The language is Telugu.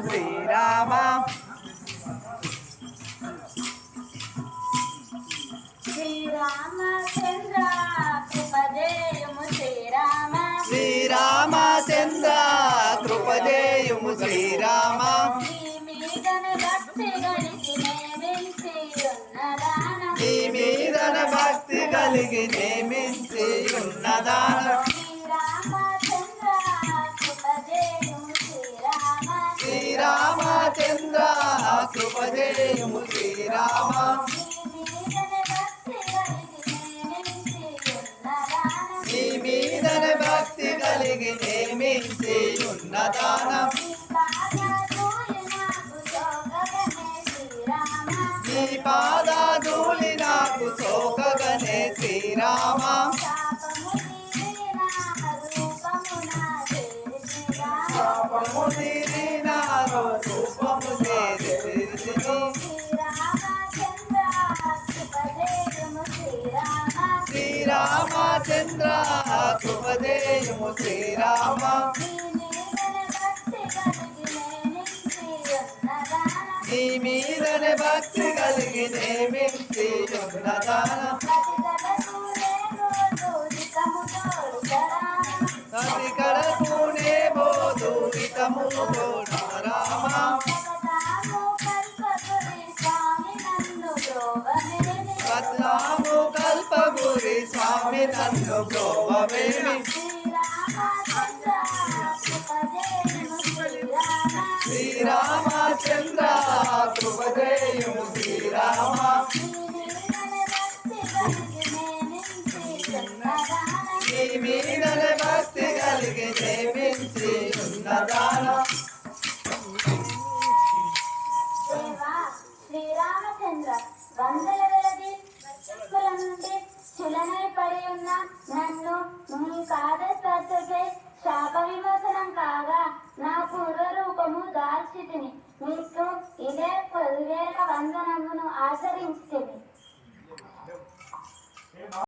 శ్రీరామ. శ్రీరామచంద్ర కృపజేయము శ్రీరామ. శ్రీరామచంద్ర కృపజేయుము శ్రీరామ. భక్తి కలిగి శ్రీరామచంద్ర కృపజేయుము శ్రీరామ నీ మీదన భక్తి కలిగి నేమించి ఉన్నదాన నీ పాదాధూళి నాకు సోకగనే శ్రీరామ. పాపము తీరి నా శ్రీరామ నీ మీదనే భక్తి కలిగి నేమించి ఉన్నదాన పద్నాము కల్పగురి స్వామి నన్ను గోవమేమి? కులమై పడి ఉన్న నన్ను నీ కాదే శాప విమోచనం కాగా నా పూర్వ రూపము దాల్చితిని. మీకు ఇదే పదివేల వందనమును ఆచరించితిని.